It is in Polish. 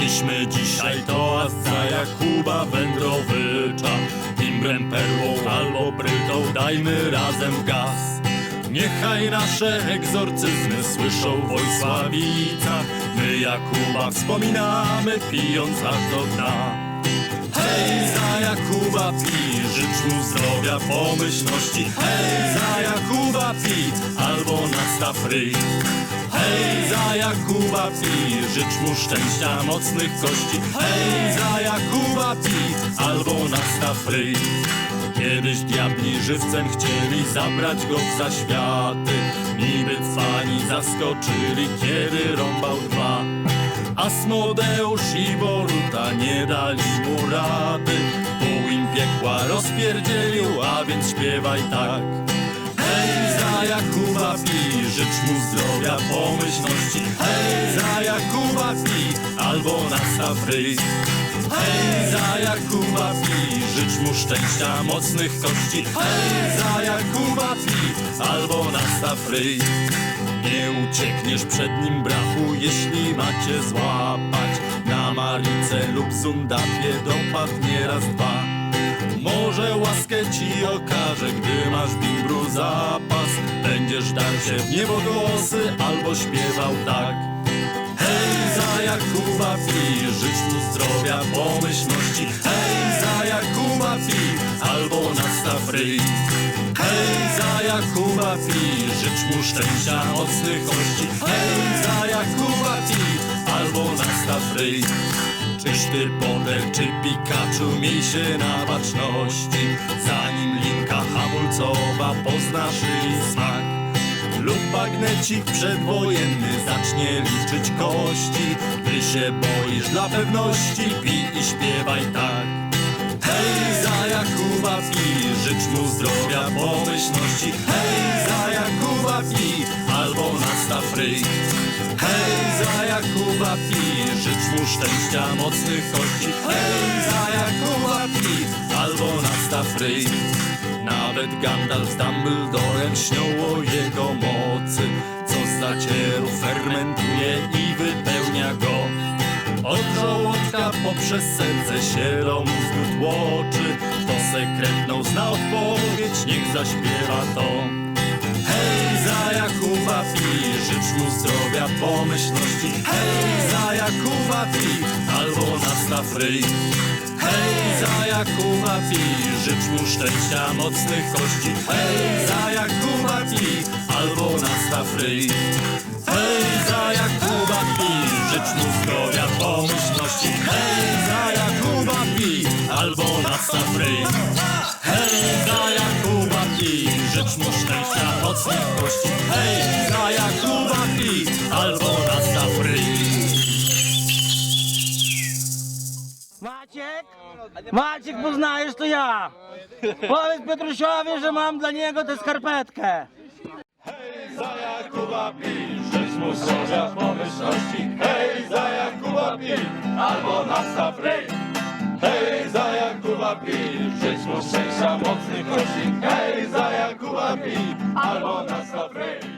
Weźmy dzisiaj toast za Jakuba Wędrowycza. Timbrem, perłą albo brytą dajmy razem gaz. Niechaj nasze egzorcyzmy słyszą w Wojsławicach My Jakuba wspominamy pijąc aż do dna Hej, za Jakuba pi, życz mu zdrowia, pomyślności. Hej, za Jakuba pi, albo nastaw ryj. Hej, za Jakuba pi, życz mu szczęścia, mocnych kości. Hej, za Jakuba pi, albo nastaw ryj. Kiedyś diabli żywcem chcieli zabrać go w zaświaty. Niby cwani zaskoczyli, kiedy rąbał dwa Asmodeusz i Boruta nie dali mu rady. Pół im piekła rozpierdzielił, a więc śpiewaj tak. Hej, za Jakuba pi, życz mu zdrowia, pomyślności. Hej, za Jakuba pi, albo nastaw ryj Hej, za Jakuba pi, życz mu szczęścia, mocnych kości. Hej, za Jakuba pi, albo nastaw ryj nie uciekniesz przed nim brachu, jeśli macie złapać. Na Marice lub Zundapie dopadnie raz dwa. Może łaskę ci okaże, gdy masz bimbru zapas. Będziesz dar się w niebogłosy albo śpiewał tak. Hej, za Jakuba pi, życz mu zdrowia, pomyślności. Hej, za Jakuba pi, albo nastaw ryj Hej, za Jakuba pi, życz mu szczęścia, mocnych kości. Hej, za Jakuba pi, albo nastaw ryj Czyś ty Potter, czy Pikachu, miej się na baczności. Zanim linka hamulcowa poznasz jej smak. Lub bagnecik przedwojenny zacznie liczyć kości. Ty się boisz dla pewności, pij i śpiewaj tak życz mu zdrowia, pomyślności. Hej, za Jakuba pi, albo nastaw ryj Hej, za Jakuba pi, życz mu szczęścia, mocnych kości. Hej, za Jakuba pi, albo nastaw ryj nawet Gandalf z Dumbledorem śnią o jego mocy. Co z zacieru fermentuje i wypełnia go. Od żołądka poprzez serce się tłoczy. Kto sekretną zna odpowiedź, niech zaśpiewa to. Hej, za Jakuba pi, życz mu zdrowia, pomyślności. Hej, za Jakuba pi, albo nastaw ryj Hej, za Jakuba pi, życz mu szczęścia, mocnych kości. Hej, za Jakuba pi, albo nastaw ryj nastaw ryj Hej, za Jakuba pi, życz mu szczęścia, mocnych kości Hej, za Jakuba pi, albo nastaw ryj Maciek? Maciek, poznajesz to ja! Powiedz Piotrusiowi, że mam dla niego tę skarpetkę! za Jakuba pi, życz mu zdrowia, pomyślności Hej, za Jakuba pi, albo nastaw ryj albo na Safrei.